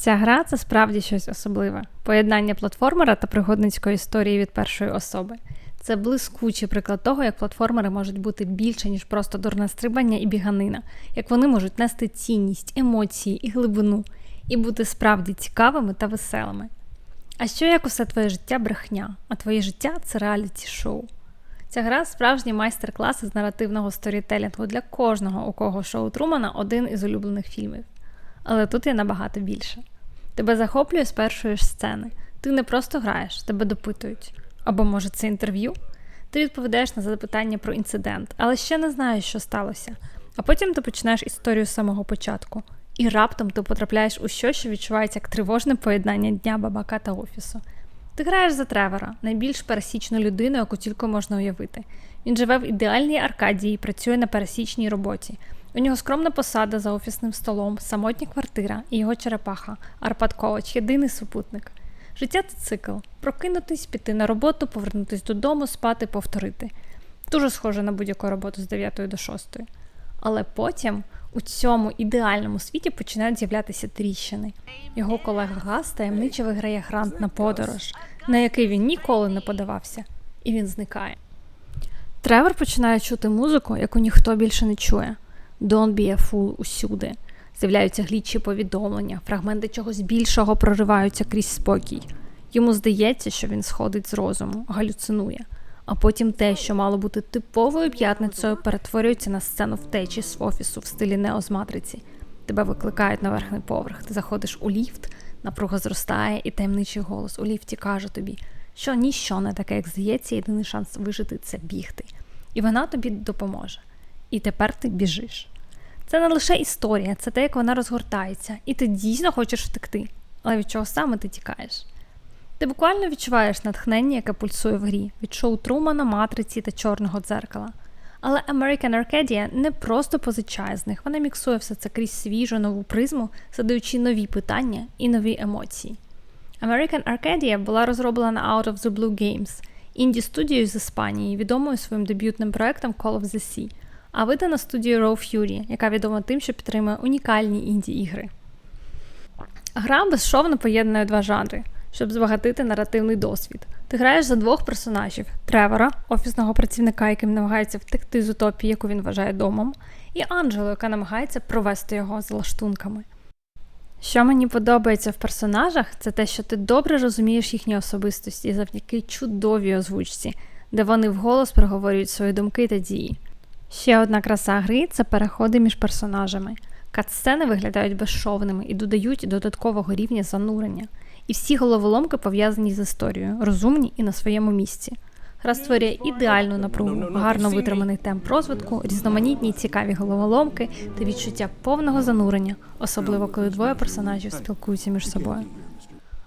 Ця гра це справді щось особливе. Поєднання платформера та пригодницької історії від першої особи. Це блискучий приклад того, як платформери можуть бути більше, ніж просто дурне стрибання і біганина, як вони можуть нести цінність, емоції і глибину, і бути справді цікавими та веселими. А що як усе твоє життя брехня, а твоє життя це реаліті шоу. Ця гра справжній майстер-клас із наративного сторітелінгу для кожного, у кого шоу Трумана один із улюблених фільмів. Але тут є набагато більше. Тебе захоплює з першої ж сцени. Ти не просто граєш, тебе допитують. Або, може, це інтерв'ю? Ти відповідаєш на запитання про інцидент, але ще не знаєш, що сталося. А потім ти починаєш історію з самого початку. І раптом ти потрапляєш у щось, що відчувається як тривожне поєднання дня бабака та офісу. Ти граєш за Тревора, найбільш пересічну людину, яку тільки можна уявити. Він живе в ідеальній Аркадії і працює на пересічній роботі. У нього скромна посада за офісним столом, самотня квартира і його черепаха, Арпад Ковач, єдиний супутник. Життя це цикл: прокинутись, піти на роботу, повернутись додому, спати, повторити. Дуже схоже на будь-яку роботу з 9 до 6. Але потім у цьому ідеальному світі починають з'являтися тріщини. Його колега Гас таємниче виграє грант на подорож, на який він ніколи не подавався, і він зникає. Тревор починає чути музику, яку ніхто більше не чує. Don't be a fool усюди. З'являються глічі повідомлення, фрагменти чогось більшого прориваються крізь спокій. Йому здається, що він сходить з розуму, галюцинує. А потім те, що мало бути типовою п'ятницею, перетворюється на сцену втечі з офісу в стилі Нео з матриці. Тебе викликають на верхній поверх. Ти заходиш у ліфт, напруга зростає, і таємничий голос у ліфті каже тобі, що ніщо не таке, як здається, єдиний шанс вижити це бігти. І вона тобі допоможе. І тепер ти біжиш. Це не лише історія, це те, як вона розгортається, і ти дійсно хочеш втекти. Але від чого саме ти тікаєш? Ти буквально відчуваєш натхнення, яке пульсує в грі, від шоу Трумана, матриці та чорного дзеркала. Але American Arcadia не просто позичає з них, вона міксує все це крізь свіжу нову призму, задаючи нові питання і нові емоції. American Arcadia була розроблена Out of the Blue Games, інді студією з Іспанії, відомою своїм дебютним проектом Call of the Sea, а видана студією Raw Fury, яка відома тим, що підтримує унікальні інді ігри. Гра безшовно поєднує два жанри щоб збагатити наративний досвід. Ти граєш за двох персонажів: Тревора, офісного працівника, яким намагається втекти з утопії, яку він вважає домом, і Анджелу, яка намагається провести його з лаштунками. Що мені подобається в персонажах, це те, що ти добре розумієш їхні особистості завдяки чудовій озвучці, де вони вголос проговорюють свої думки та дії. Ще одна краса гри це переходи між персонажами. Катсцени виглядають безшовними і додають додаткового рівня занурення і всі головоломки пов'язані з історією, розумні і на своєму місці. Гра створює ідеальну напругу, гарно витриманий темп розвитку, різноманітні й цікаві головоломки та відчуття повного занурення, особливо коли двоє персонажів спілкуються між собою.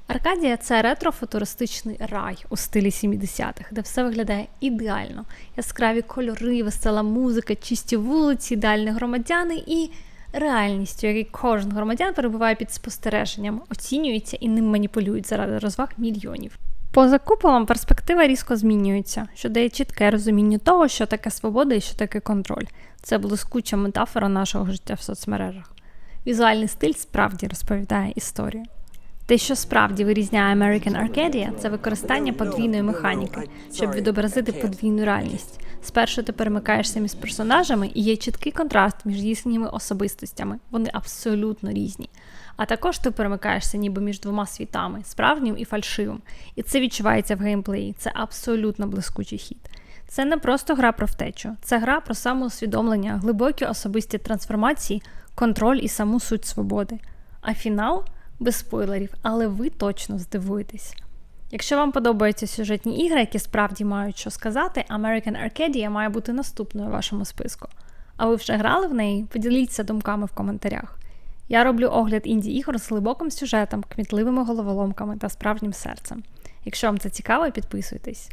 Аркадія це ретро-футуристичний рай у стилі 70-х, де все виглядає ідеально: яскраві кольори, весела музика, чисті вулиці, ідеальні громадяни і реальністю, який кожен громадян перебуває під спостереженням, оцінюється і ним маніпулюють заради розваг мільйонів. Поза куполом перспектива різко змінюється, що дає чітке розуміння того, що таке свобода і що таке контроль. Це блискуча метафора нашого життя в соцмережах. Візуальний стиль справді розповідає історію. Те, що справді вирізняє American Arcadia, це використання подвійної механіки, щоб відобразити подвійну реальність. Спершу ти перемикаєшся між персонажами і є чіткий контраст між їхніми особистостями. Вони абсолютно різні. А також ти перемикаєшся ніби між двома світами справжнім і фальшивим. І це відчувається в геймплеї. Це абсолютно блискучий хід. Це не просто гра про втечу, це гра про самоусвідомлення, глибокі особисті трансформації, контроль і саму суть свободи. А фінал без спойлерів, але ви точно здивуєтесь. Якщо вам подобаються сюжетні ігри, які справді мають що сказати, American Arcadia має бути наступною у вашому списку. А ви вже грали в неї? Поділіться думками в коментарях. Я роблю огляд інді ігор з глибоким сюжетом, кмітливими головоломками та справжнім серцем. Якщо вам це цікаво, підписуйтесь.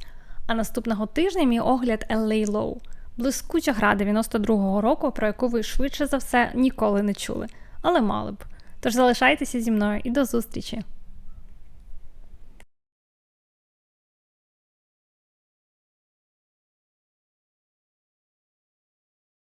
А наступного тижня мій огляд LA Low. блискуча гра 92-го року, про яку ви швидше за все ніколи не чули, але мали б. Тож залишайтеся зі мною і до зустрічі!